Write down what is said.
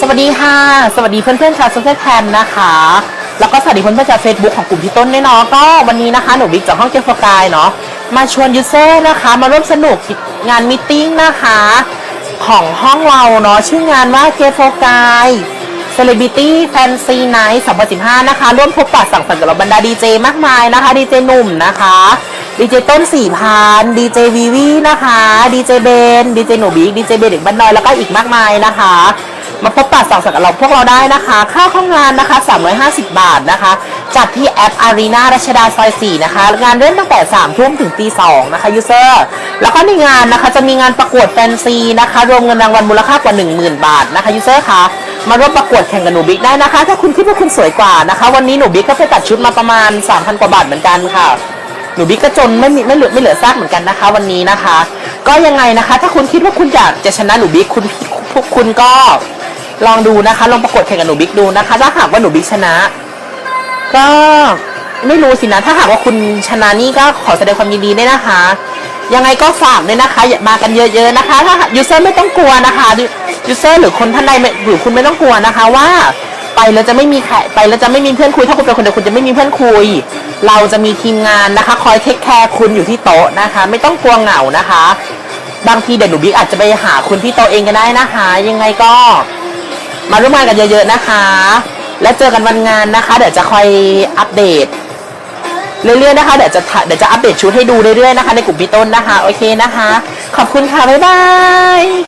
สวัสดีค่ะ สวัสดีเพื่อนๆชาวโซเชียลแคมนะคะ แล้วก็สวัสดีเพื่อนๆชาวเฟซบุ๊กของกลุ่มพี่ต้นด้วยเนาะก็วันนี้นะคะหนูบิ๊กจากห้องเจฟกายเนาะมาชวนยูเซอร์นะคะ มาร่วมสนุกงานมิทติ้งนะคะของห้องเราเนาะชื่องานว่าเจฟกาย Celebrity Fancy Night 2015 นะคะ ร่วมพบปะสังสรรค์กับเราบรรดาดีเจมากมายนะคะดีเจหนุ่มนะคะดีเจต้นสี่พันดีเจวีวีนะคะดีเจเบนดีเจหนูบิ๊กดีเจเบนเด็กบ้านน้อยแล้วก็อีกมากมายนะคะ มาพบปะสังสรรค์กับเราพวกเราได้นะคะ ค่าเข้างานนะคะ 350 บาทนะคะ จัดที่แอปอารีนารัชดาซอย 4 นะคะ งานเริ่มตั้งแต่3ทุ่มถึงตี2นะคะยูเซอร์แล้วก็ในงานนะคะจะมีงานประกวดแฟนซีนะคะ รวมเงินรางวัลมูลค่ากว่า 10,000 บาทนะคะยูเซอร์คะมาร่วมประกวดแข่งกับหนูบิ๊กได้นะคะ ถ้าคุณคิดว่าคุณสวยกว่านะคะ วันนี้หนูบิ๊กก็ไปตัดชุดมาประมาณ 3,000 กว่าบาทเหมือนกันค่ะหนูบิ๊กก็จนไม่มีไม่เหลือไม่เหลือซากเหมือนกันนะคะ วันนี้นะคะ ก็ยังไงนะคะ ถ้าคุณคิดว่าคุณอยากจะชนะหนูบิ๊กคุณพวกคุณก็ ลองดูนะคะ ลองประกวดแข่งกับหนูบิ๊กดูนะคะ ถ้าหากว่าหนูบิ๊กชนะ ก็ไม่รู้สินะ ถ้าหากว่าคุณชนะนี่ก็ขอแสดงความยินดีด้วยนะคะ ยังไงก็ฝากด้วยนะคะ อย่ามากันเยอะ ๆนะคะ ถ้ายูเซอร์ไม่ต้องกลัวนะคะยูเซอร์หรือคนท่านใดหรือคุณไม่ต้องกลัวนะคะว่าไปแล้วจะไม่มีใครไปแล้วจะไม่มีเพื่อนคุย ถ้าคุณเป็นคนเดียวคุณจะไม่มีเพื่อนคุย เราจะมีทีมงานนะคะ คอยเทคแคร์คุณอยู่ที่โต๊ะนะคะ ไม่ต้องกลัวเหงานะคะ บางทีเดี๋ยวหนูบิ๊กอาจจะไปหาคุณที่โต๊ะเองก็ได้นะคะ ยังไงก็ มาร่วมงานกันเยอะๆนะคะ และเจอกันวันงานนะคะ เดี๋ยวจะคอยอัปเดตเรื่อยๆนะคะเดี๋ยวจะเดี๋ยวจะอัปเดตชุดให้ดูเรื่อยๆนะคะ ในกลุ่มพี่ต้นนะคะ โอเคนะคะ ขอบคุณค่ะ บ๊ายบาย